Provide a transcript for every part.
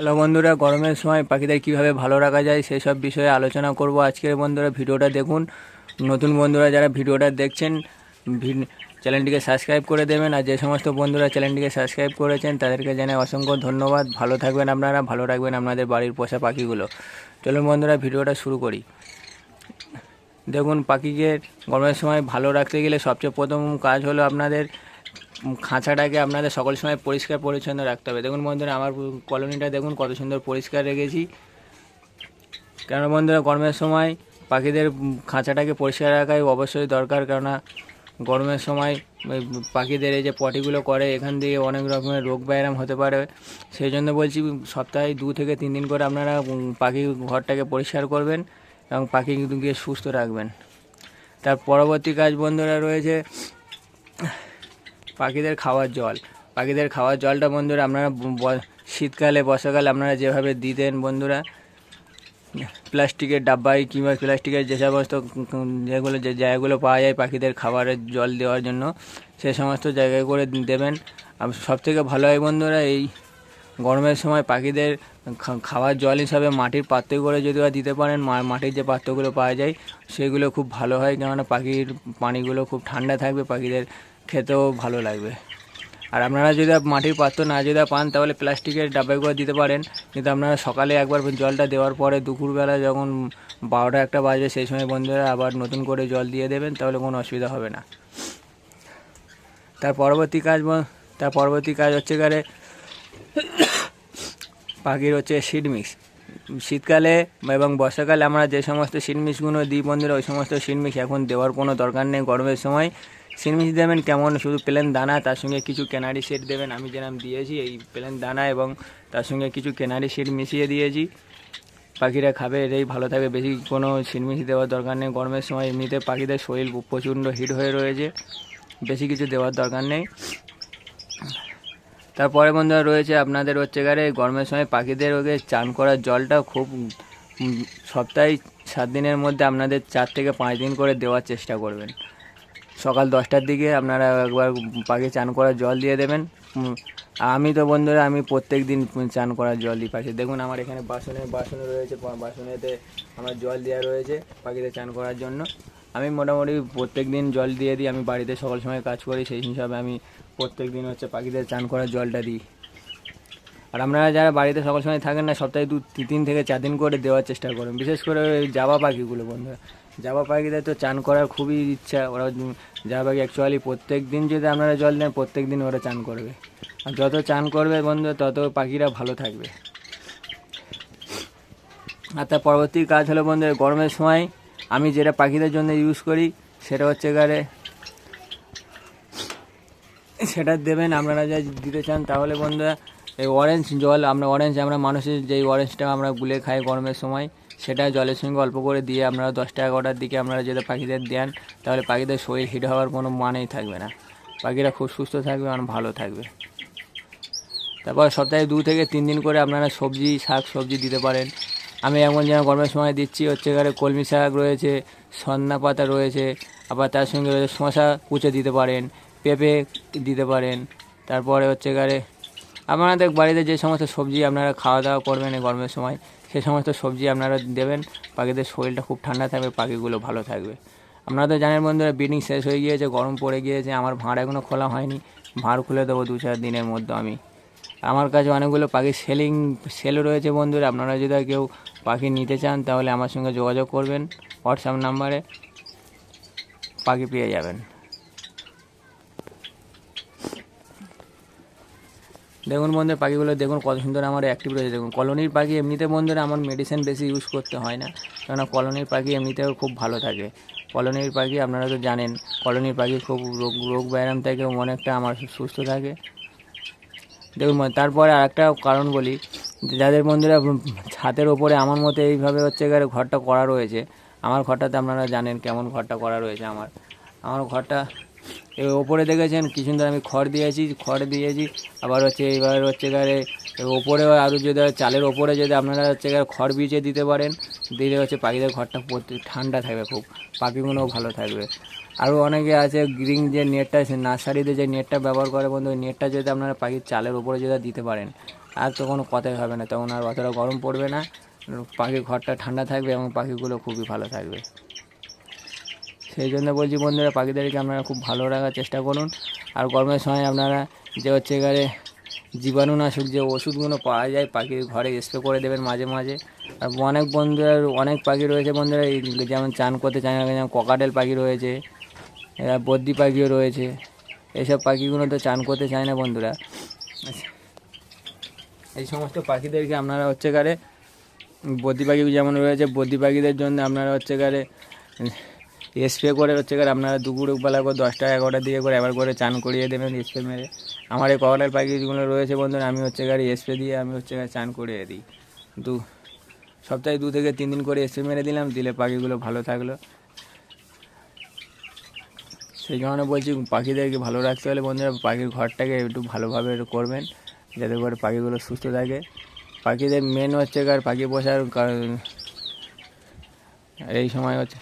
Hello বন্ধুরা, গরমের সময় পাখিদের কীভাবে ভালো রাখা যায় সেই সব বিষয়ে আলোচনা করব আজকের বন্ধুরা ভিডিওটা দেখুন। নতুন বন্ধুরা যারা ভিডিওটা দেখছেন চ্যানেলটিকে সাবস্ক্রাইব করে দেবেন আর যে সমস্ত বন্ধুরা চ্যানেলটিকে সাবস্ক্রাইব করেছেন, তাদেরকে জানাই অসংখ্য ধন্যবাদ। ভালো থাকবেন আপনারা, ভালো রাখবেন আপনাদের বাড়ির পোষা পাখিগুলো। চলুন বন্ধুরা, ভিডিওটা শুরু করি। দেখুন, পাখিকে গরমের সময় ভালো রাখতে গেলে সবচেয়ে প্রথম কাজ হলো আপনাদের খাঁচাটাকে আপনাদের সকল সময় পরিষ্কার পরিচ্ছন্ন রাখতে হবে। দেখুন বন্ধুরা, আমার কলোনিটা দেখুন, কত সুন্দর পরিষ্কার রেখেছি। কেন বন্ধুরা, গরমের সময় পাখিদের খাঁচাটাকে পরিষ্কার রাখাই অবশ্যই দরকার। কেননা গরমের সময় পাখিদের এই যে পটিগুলো করে, এখান থেকে অনেক রকমের রোগ ব্যায়াম হতে পারে। সেই জন্য বলছি সপ্তাহে দু থেকে তিন দিন করে আপনারা পাখি ঘরটাকে পরিষ্কার করবেন এবং পাখিগুলোকে সুস্থ রাখবেন। তার পরবর্তী কাজ বন্ধুরা রয়েছে পাখিদের খাওয়ার জল। পাখিদের খাওয়ার জলটা বন্ধুরা আপনারা শীতকালে, বর্ষাকালে আপনারা যেভাবে দিতেন বন্ধুরা, প্লাস্টিকের ডাব্বায় কিংবা প্লাস্টিকের যে সমস্ত যেগুলো, যে জায়গাগুলো পাওয়া যায় পাখিদের খাবারের জল দেওয়ার জন্য, সে সমস্ত জায়গায় করে দেবেন। সবথেকে ভালো হয় বন্ধুরা এই গরমের সময় পাখিদের খাওয়ার জল হিসাবে মাটির পাত্রে করে যদি দিতে পারেন মাটির যে পাত্রগুলো পাওয়া যায়, সেগুলো খুব ভালো হয়। কেননা পাখির পানিগুলো খুব ঠান্ডা থাকবে, পাখিদের খেতেও ভালো লাগবে। আর আপনারা যদি মাটির পাত্র না যদি পান, তাহলে প্লাস্টিকের ডাব্বায় করে দিতে পারেন। কিন্তু আপনারা সকালে একবার জলটা দেওয়ার পরে দুপুরবেলা যখন বারোটা একটা বাজবে সেই সময় বন্ধুরা আবার নতুন করে জল দিয়ে দেবেন, তাহলে কোনো অসুবিধা হবে না। তার পরবর্তী কাজ তার পরবর্তী কাজ হচ্ছে কারে পাখির হচ্ছে সিড মিক্স শীতকালে এবং বর্ষাকালে আমরা যে সমস্ত সিড মিক্সগুলো দিই বন্ধুরা, ওই সমস্ত সিড মিক্স এখন দেওয়ার কোনো দরকার নেই গরমের সময়। সিড মিক্স দেবেন কেমন? শুধু প্লেন দানা, তার সঙ্গে কিছু কেনারি সেট দেবেন। আমি যেরকম দিয়েছি, এই প্লেন দানা এবং তার সঙ্গে কিছু কেনারি সেট মিশিয়ে দিয়েছি। পাখিরা খাবে এটাই ভালো থাকবে। বেশি কোনো সিনমিশি দেওয়ার দরকার নেই গরমের সময়। এমনিতে পাখিদের শরীর প্রচণ্ড হিট হয়ে রয়েছে। বেশি কিছু দেওয়ার দরকার নেই। তারপরে বন্ধুরা রয়েছে আপনাদের হচ্ছে গারে গরমের সময় পাখিদের ওকে চান করার জলটা খুব সপ্তাহে সাত দিনের মধ্যে আপনাদের চার থেকে পাঁচ দিন করে দেওয়ার চেষ্টা করবেন। সকাল দশটার দিকে আপনারা একবার পাখি চান করার জল দিয়ে দেবেন। আমি তো বন্ধুরা, আমি প্রত্যেক দিন চান করার জল দিই পাখি দেখুন আমার এখানে বাসনে বাসনে রয়েছে বাসনেতে আমার জল দেওয়া রয়েছে পাখিদের চান করার জন্য। আমি মোটামুটি প্রত্যেক দিন জল দিয়ে দিই, আমি বাড়িতে সকল সময় কাজ করি, সেই হিসাবে আমি প্রত্যেক দিন হচ্ছে পাখিদের চান করার জলটা দিই। আর আপনারা যারা বাড়িতে সকল সময় থাকেন না, সপ্তাহে দু, তিন থেকে চার দিন করে দেওয়ার চেষ্টা করেন। বিশেষ করে ওই জাবা পাখিগুলো বন্ধুরা। জাবা পাখিদের তো চান করার খুবই ইচ্ছা। ওরা জাবা পাখি অ্যাকচুয়ালি প্রত্যেক দিন যদি আপনারা জল দেন প্রত্যেক দিন ওরা চান করবে। আর যত চান করবে বন্ধু তত পাখিরা ভালো থাকবে। আর তার পরবর্তী কাজ হলো বন্ধু গরমের সময় আমি যেটা পাখিদের জন্য ইউজ করি, সেটা হচ্ছে গারে সেটা দেবেন, আপনারা যা দিতে চান তাহলে বন্ধুরা, এই অরেঞ্জ জল, আমরা অরেঞ্জ আমরা মানুষের যেই অরেঞ্জটা আমরা গুলে খাই গরমের সময় সেটা জলের সঙ্গে অল্প করে দিয়ে আপনারা দশটা এগারোটার দিকে আপনারা যদি পাখিদের দেন, তাহলে পাখিদের শরীর হিট হওয়ার কোনো মানেই থাকবে না। পাখিরা খুব সুস্থ থাকবে আর ভালো থাকবে। তারপর সপ্তাহে দু থেকে তিন দিন করে আপনারা সবজি, শাক, সবজি দিতে পারেন। আমি এমন যেন গরমের সময় দিচ্ছি, হচ্ছে এখানে কলমি শাক রয়েছে, সন্না পাতা রয়েছে, আবার তার সঙ্গে রয়েছে শশা কুচে দিতে পারেন, পেঁপে দিতে পারেন। তারপরে হচ্ছে এখানে আপনাদের বাড়িতে যে সমস্ত সবজি আপনারা খাওয়া দাওয়া করবেন এই গরমের সময় সে সমস্ত সবজি আপনারা দেবেন। পাখিদের শরীরটা খুব ঠান্ডা থাকবে, পাখিগুলো ভালো থাকবে। আপনারা তো জানেন বন্ধুরা ব্রিডিং শেষ হয়ে গিয়েছে, গরম পড়ে গিয়েছে, আমার ভাঁড় এখনও খোলা হয়নি। ভাঁড় খুলে দেবো দু চার দিনের মধ্যে আমি। আমার কাছে অনেকগুলো পাখি সেলিং সেল রয়েছে বন্ধুরা, আপনারা যদি কেউ পাখি নিতে চান, তাহলে আমার সঙ্গে যোগাযোগ করবেন হোয়াটসঅ্যাপ নাম্বারে পাখি পেয়ে যাবেন। দেখুন বন্ধুরা, পাখিগুলো দেখুন কত সুন্দর আমার অ্যাক্টিভ রয়েছে। দেখুন, কলোনির পাখি এমনিতে বন্ধুরা আমার মেডিসিন বেশি ইউজ করতে হয় না। কেননা কলোনির পাখি এমনিতেও খুব ভালো থাকে। কলোনির পাখি আপনারা তো জানেন, কলোনির পাখি খুব রোগ রোগ ব্যায়াম থেকে অনেকটা আমার সুস্থ থাকে। দেখুন তারপরে আরেকটা কারণ বলি যাদের বন্ধুরা ছাদের ওপরে আমার মতো এইভাবে হচ্ছে ঘরটা করা রয়েছে। আমার ঘরটাতে আপনারা জানেন কেমন ঘরটা করা রয়েছে আমার। আমার ঘরটা এই ওপরে দেখেছেন কি সুন্দর আমি খড় দিয়েছি খড় দিয়েছি। আবার হচ্ছে, এবার হচ্ছে গারে ওপরে আরও যদি চালের ওপরে যদি আপনারা হচ্ছে খড় বিছিয়ে দিতে পারেন, দিলে হচ্ছে পাখিদের ঘরটা ঠান্ডা থাকবে খুব, পাখিগুলোও ভালো থাকবে। আরও অনেকে আছে গ্রিন যে নেটটা নার্সারিতে যে নেটটা ব্যবহার করে বন্ধু, ওই নেটটা যদি আপনারা পাখির চালের ওপরে যদি দিতে পারেন, আর তো কোনো কথাই হবে না, তখন আর অতটা গরম পড়বে না। পাখির ঘরটা ঠান্ডা থাকবে এবং পাখিগুলো খুবই ভালো থাকবে। সেই জন্য বলছি বন্ধুরা, পাখিদেরকে আপনারা খুব ভালো রাখার চেষ্টা করুন। আর গরমের সময় আপনারা যে হচ্ছে এবারে জীবাণুনাশক যে ওষুধগুলো পাওয়া যায় পাখির ঘরে স্প্রে করে দেবেন মাঝে মাঝে। আর অনেক বন্ধুরা, অনেক পাখি রয়েছে বন্ধুরা যেমন চান করতে চায় না যেমন ককাটেল পাখি রয়েছে বদ্রি পাখিও রয়েছে। এইসব পাখিগুলো তো চান করতে চায় না বন্ধুরা। এই সমস্ত পাখিদেরকে আপনারা হচ্ছে গারে বদ্রি পাখি যেমন রয়েছে, বদ্রি পাখিদের জন্য আপনারা হচ্ছে গারে স্প্রে করে হচ্ছে গারে আপনারা দুপুর বেলা করে দশটা, এগারোটার দিকে করে একবার করে চান করিয়ে দেবেন স্প্রে মেরে। আমার এই ককটেল পাখি যেগুলো রয়েছে বন্ধুরা, আমি হচ্ছে গাড়ি স্প্রে দিয়ে আমি হচ্ছে গাড়ি চান করিয়ে দিই। দু, সপ্তাহে দু থেকে তিন দিন করে স্প্রে মেরে দিলাম, দিলে পাখিগুলো ভালো থাকল। সেই কারণে বলছি পাখিদেরকে ভালো রাখতে হলে বন্ধুরা পাখির ঘরটাকে একটু ভালোভাবে করবেন, যাতে করে পাখিগুলো সুস্থ থাকে। পাখিদের মেন হচ্ছে কার পাখি পোষার কারণ, এই সময় হচ্ছে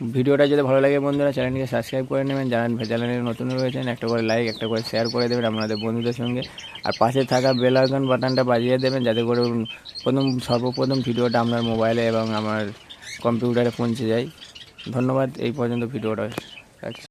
ভিডিওটা যদি ভালো লাগে বন্ধুরা, চ্যানেলটিকে সাবস্ক্রাইব করে নেবেন। যারা চ্যানেলে নতুন রয়েছেন, একটা করে লাইক একটা করে শেয়ার করে দেবেন আপনাদের বন্ধুদের সঙ্গে। আর পাশে থাকা বেল আইকন বাটনটা বাজিয়ে দেবেন, যাতে করে প্রথম, সর্বপ্রথম ভিডিওটা আপনার মোবাইলে এবং আমার কম্পিউটারে পৌঁছে যায়। ধন্যবাদ, এই পর্যন্ত ভিডিওটা রাখছি।